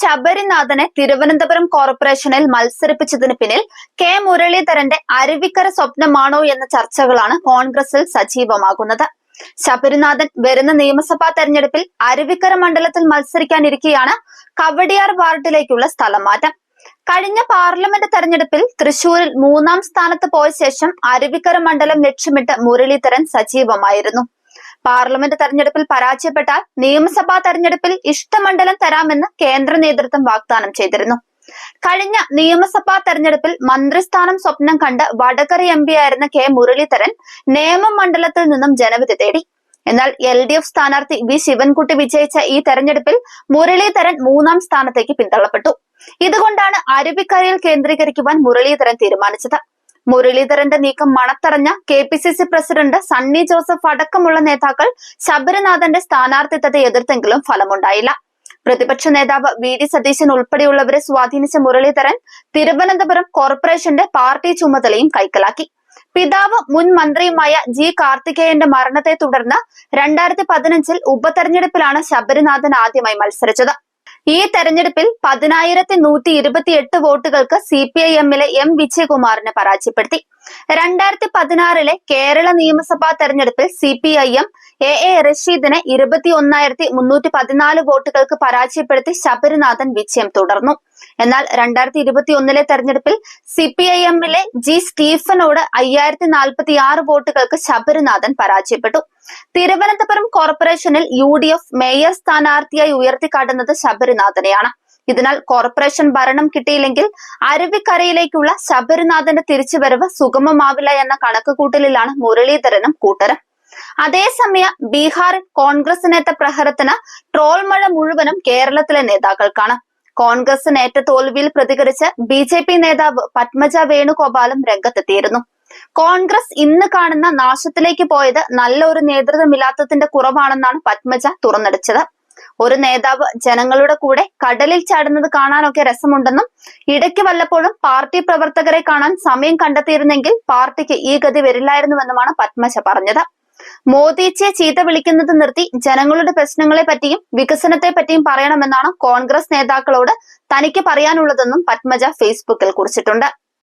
ശബരിനാഥനെ തിരുവനന്തപുരം കോർപ്പറേഷനിൽ മത്സരിപ്പിച്ചതിന് പിന്നിൽ കെ മുരളീധരന്റെ അരുവിക്കര സ്വപ്നമാണോ എന്ന ചർച്ചകളാണ് കോൺഗ്രസിൽ സജീവമാകുന്നത്. ശബരിനാഥൻ വരുന്ന നിയമസഭാ തെരഞ്ഞെടുപ്പിൽ അരുവിക്കര മണ്ഡലത്തിൽ മത്സരിക്കാനിരിക്കെയാണ് കവടിയാർ വാർഡിലേക്കുള്ള സ്ഥലമാറ്റം. കഴിഞ്ഞ പാർലമെന്റ് തെരഞ്ഞെടുപ്പിൽ തൃശൂരിൽ മൂന്നാം സ്ഥാനത്ത് പോയ ശേഷം അരുവിക്കര മണ്ഡലം ലക്ഷ്യമിട്ട് മുരളീധരൻ സജീവമായിരുന്നു. പാർലമെന്റ് തെരഞ്ഞെടുപ്പിൽ പരാജയപ്പെട്ടാൽ നിയമസഭാ തെരഞ്ഞെടുപ്പിൽ ഇഷ്ടമണ്ഡലം തരാമെന്ന് കേന്ദ്ര നേതൃത്വം വാഗ്ദാനം ചെയ്തിരുന്നു. കഴിഞ്ഞ നിയമസഭാ തെരഞ്ഞെടുപ്പിൽ മന്ത്രിസ്ഥാനം സ്വപ്നം കണ്ട് വടകര എം പി ആയിരുന്ന കെ മുരളീധരൻ നേമം മണ്ഡലത്തിൽ നിന്നും ജനവിധി തേടി. എന്നാൽ എൽ ഡി എഫ് സ്ഥാനാർത്ഥി വി ശിവൻകുട്ടി വിജയിച്ച ഈ തെരഞ്ഞെടുപ്പിൽ മുരളീധരൻ മൂന്നാം സ്ഥാനത്തേക്ക് പിന്തള്ളപ്പെട്ടു. ഇതുകൊണ്ടാണ് അരുവിക്കരയിൽ കേന്ദ്രീകരിക്കുവാൻ മുരളീധരൻ തീരുമാനിച്ചത്. മുരളീധരന്റെ നീക്കം മണത്തറഞ്ഞ K P C C president Sunny Joseph അടക്കമുള്ള നേതാക്കൾ ശബരിനാഥന്റെ സ്ഥാനാർത്ഥിത്വത്തെ എതിർത്തെങ്കിലും ഫലമുണ്ടായില്ല. പ്രതിപക്ഷ നേതാവ് വി ഡി സതീശൻ ഉൾപ്പെടെയുള്ളവരെ സ്വാധീനിച്ച മുരളീധരൻ തിരുവനന്തപുരം കോർപ്പറേഷന്റെ പാർട്ടി ചുമതലയും കൈക്കലാക്കി. പിതാവ് മുൻ മന്ത്രിയുമായ ജി കാർത്തികേയന്റെ മരണത്തെ തുടർന്ന് രണ്ടായിരത്തി പതിനഞ്ചിൽ ഉപതെരഞ്ഞെടുപ്പിലാണ് ശബരിനാഥൻ ആദ്യമായി മത്സരിച്ചത്. ഈ തെരഞ്ഞെടുപ്പിൽ പതിനായിരത്തി നൂറ്റി ഇരുപത്തി എട്ട് വോട്ടുകൾക്ക് സി പി ഐ എമ്മിലെ എം വിജയകുമാറിനെ പരാജയപ്പെടുത്തി. രണ്ടായിരത്തി പതിനാറിലെ കേരള നിയമസഭാ തെരഞ്ഞെടുപ്പിൽ C P I M A A റഷീദിനെ ഇരുപത്തി ഒന്നായിരത്തി മുന്നൂറ്റി പതിനാല് വോട്ടുകൾക്ക് പരാജയപ്പെടുത്തി ശബരിനാഥൻ വിജയം തുടർന്നു. എന്നാൽ രണ്ടായിരത്തി ഇരുപത്തി ഒന്നിലെ തെരഞ്ഞെടുപ്പിൽ സി പി ഐ എമ്മിലെ ജി സ്റ്റീഫനോട് അയ്യായിരത്തി നാൽപ്പത്തി ആറ് വോട്ടുകൾക്ക് ശബരിനാഥൻ പരാജയപ്പെട്ടു. തിരുവനന്തപുരം കോർപ്പറേഷനിൽ യു ഡി എഫ് മേയർ സ്ഥാനാർത്ഥിയായി ഉയർത്തിക്കാട്ടുന്നത് ശബരിനാഥനെയാണ്. ഇതിനാൽ കോർപ്പറേഷൻ ഭരണം കിട്ടിയില്ലെങ്കിൽ അരുവിക്കരയിലേക്കുള്ള ശബരിനാഥന്റെ തിരിച്ചുവരവ് സുഗമമാവില്ല എന്ന കണക്കുകൂട്ടലിലാണ് മുരളീധരനും കൂട്ടരും. അതേസമയം ബീഹാറിൽ കോൺഗ്രസിനേറ്റ പ്രഹരത്തിന് ട്രോൾ മഴ മുഴുവനും കേരളത്തിലെ നേതാക്കൾക്കാണ്. കോൺഗ്രസിനേറ്റ തോൽവിയിൽ പ്രതികരിച്ച് ബി ജെ പി നേതാവ് പത്മജ വേണുഗോപാലും രംഗത്തെത്തിയിരുന്നു. കോൺഗ്രസ് ഇന്ന് കാണുന്ന നാശത്തിലേക്ക് പോയത് നല്ല ഒരു നേതൃത്വമില്ലാത്തതിന്റെ കുറവാണെന്നാണ് പത്മജ തുറന്നടിച്ചത്. ഒരു നേതാവ് ജനങ്ങളുടെ കൂടെ കടലിൽ ചാടുന്നത് കാണാനൊക്കെ രസമുണ്ടെന്നും ഇടയ്ക്ക് വല്ലപ്പോഴും പാർട്ടി പ്രവർത്തകരെ കാണാൻ സമയം കണ്ടെത്തിയിരുന്നെങ്കിൽ പാർട്ടിക്ക് ഈ ഗതി വരില്ലായിരുന്നുവെന്നുമാണ് പത്മജ പറഞ്ഞത്. മോദിജിയെ ചീത്ത വിളിക്കുന്നത് നിർത്തി ജനങ്ങളുടെ പ്രശ്നങ്ങളെ പറ്റിയും വികസനത്തെ പറ്റിയും പറയണമെന്നാണ് കോൺഗ്രസ് നേതാക്കളോട് തനിക്ക് പറയാനുള്ളതെന്നും പത്മജ ഫേസ്ബുക്കിൽ കുറിച്ചിട്ടുണ്ട്.